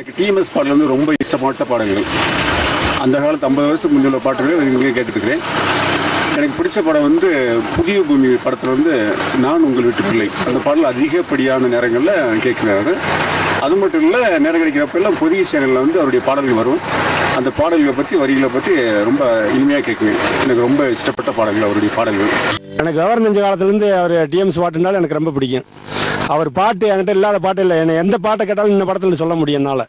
எனக்கு டிஎம்எஸ் பாடல் வந்து ரொம்ப இஷ்டப்பட்ட பாடல்கள். அந்த காலத்து ஐம்பது வருஷத்துக்கு முந்தைய உள்ள பாட்டுகள் இங்கே கேட்டுருக்கிறேன் எனக்கு பிடிச்ச படம் வந்து புதிய பூமி படத்தில் வந்து நான் உங்கள் வீட்டு பிள்ளை. அந்த பாடல் அதிகப்படியான நேரங்களில் கேட்குறாரு. அது மட்டும் இல்லை நேரம் கிடைக்கிறப்ப எல்லாம் புதிய சேனலில் வந்து அவருடைய பாடல்கள் வரும். அந்த பாடல்களை பற்றி வரிகளை பற்றி ரொம்ப இனிமையாக கேட்குவேன். எனக்கு ரொம்ப இஷ்டப்பட்ட பாடல்கள் அவருடைய பாடல்கள். எனக்கு விவரம் தெரிஞ்ச காலத்துலேருந்து அவர் டிஎம்ஸ் பாட்டுனால எனக்கு ரொம்ப பிடிக்கும். அவர் பாட்டு என்கிட்ட இல்லாத பாட்டு இல்லை. என்ன எந்த பாட்டை கேட்டாலும் இந்த படத்தில் சொல்ல முடியும் என்னால்.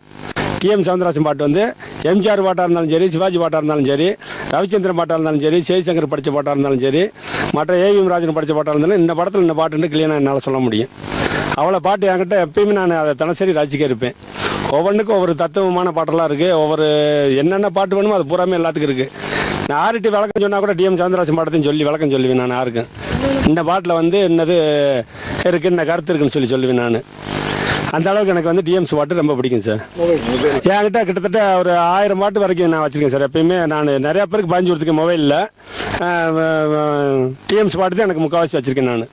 டிஎம் சவுந்தரராஜன் பாட்டு வந்து எம்ஜிஆர் பாட்டாக இருந்தாலும் சரி சிவாஜி பாட்டாக இருந்தாலும் சரி ரவிச்சந்திரன் பாட்டாக இருந்தாலும் சரி ஜெய்சங்கர் படித்த பாட்டாக இருந்தாலும் சரி மற்ற ஏவிஎம் ராஜன் படித்த பாட்டாக இருந்தாலும் இந்த படத்தில் இந்த பாட்டுன்னு கிளியனாக என்னால் சொல்ல முடியும். அவ்வளோ பாட்டு என்கிட்ட எப்பயுமே நான் அதை தினசரி ரசிக்க இருப்பேன். ஒவ்வொன்றுக்கும் ஒவ்வொரு தத்துவமான பாட்டெல்லாம் இருக்குது ஒவ்வொரு என்னென்ன பாட்டு வேணுமோ அது பூராமே எல்லாத்துக்கும் இருக்குது நான் ஆர்டி விளக்கம் சொன்னால் கூட டிஎம் சவுந்தரராஜன் பாட்டத்தையும் சொல்லி விளக்கம் சொல்லுவேன் நான் யாருக்கும். இந்த பாட்டில் வந்து என்னது இருக்குது என்ன கருத்து இருக்குன்னு சொல்லி சொல்லுவேன் நான். அந்த அளவுக்கு எனக்கு வந்து டிஎம்ஸ் பாட்டு ரொம்ப பிடிக்கும் சார் என்கிட்ட கிட்டத்தட்ட ஒரு ஆயிரம் பாட்டு வரைக்கும் நான் வச்சிருக்கேன் சார் எப்பயுமே நான் நிறைய பேருக்கு பாஞ்சு கொடுத்துருக்கேன் மொபைலில் டிஎம்ஸ் பாட்டு தான் எனக்கு முக்கால்வாசி வச்சிருக்கேன் நான்.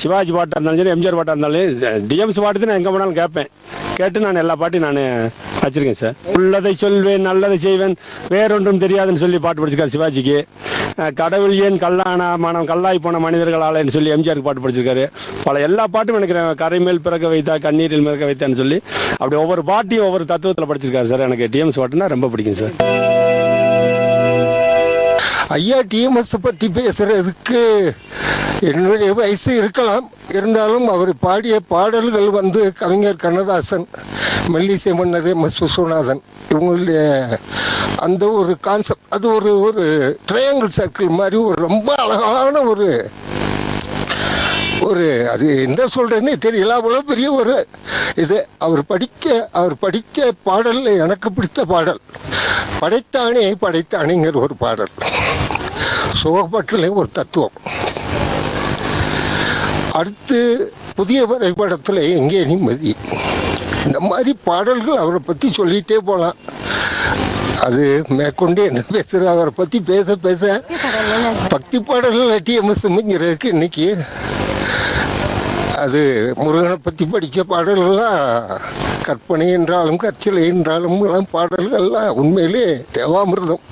சிவாஜி பாட்டாக இருந்தாலும் சரி எம்ஜிஆர் பாட்டாக இருந்தாலும் டிஎம்ஸ் பாட்டு தான் நான் எங்கே போனாலும் கேட்பேன். கேட்டு நான் எல்லா பாட்டையும் நான் வச்சிருக்கேன் சார். உள்ளதை சொல்வேன் நல்லதை செய்வேன். வேறொன்றும் தெரியாதுன்னு சொல்லி பாட்டு படிச்சிருக்காரு சிவாஜிக்கு. கடவுள் ஏன் கல்லானா மனம் கல்லாய் போன மனிதர்களாலன்னு சொல்லி எம்ஜிஆருக்கு பாட்டு படிச்சிருக்காரு. பல எல்லா பாட்டும் எனக்கு கரை மேல் பிறக்க வைத்தா கண்ணீரில் மிதக்க வைத்தான்னு சொல்லி அப்படி ஒவ்வொரு பாட்டையும் ஒவ்வொரு தத்துவத்தில் படிச்சிருக்காரு சார். எனக்கு டிஎம்ஸ் பாட்டுன்னா ரொம்ப பிடிக்கும் சார். ஐயா டிஎம்எஸ் பற்றி பேசுறதுக்கு என்னுடைய வயசு இருக்கலாம். இருந்தாலும் அவர் பாடிய பாடல்கள் வந்து கவிஞர் கண்ணதாசன் மெல்லிசை மன்னர் எம். எஸ். விஸ்வநாதன். இவங்களுடைய அந்த ஒரு கான்செப்ட் அது ஒரு ஒரு ட்ரையாங்கிள் சர்க்கிள் மாதிரி ஒரு ரொம்ப அழகான ஒரு ஒரு அது என்ன சொல்றேன்னே தெரியல. அவ்வளோ பெரிய ஒரு இது. அவர் படிக்க அவர் படித்த பாடலில் எனக்கு பிடித்த பாடல். படைத்தானே படைத்தானேங்கிற ஒரு பாடல். சோகப்பட்டிலே ஒரு தத்துவம். அடுத்து புதிய வரைபடத்தில் எங்கே நிம்மதி? இந்த மாதிரி பாடல்கள் அவரை பற்றி சொல்லிகிட்டே போகலாம் அது மேற்கொண்டு என்ன பேசுறது அவரை பற்றி பேச பேச. பக்தி பாடல்கள் டிஎம்எஸ்ங்கிறதுக்கு இன்னைக்கு அது முருகனை பற்றி படித்த பாடல்கள்லாம் கற்பனை என்றாலும் கற்சிலை என்றாலும் எல்லாம் பாடல்கள்லாம் உண்மையிலே தேவாமிர்தம்.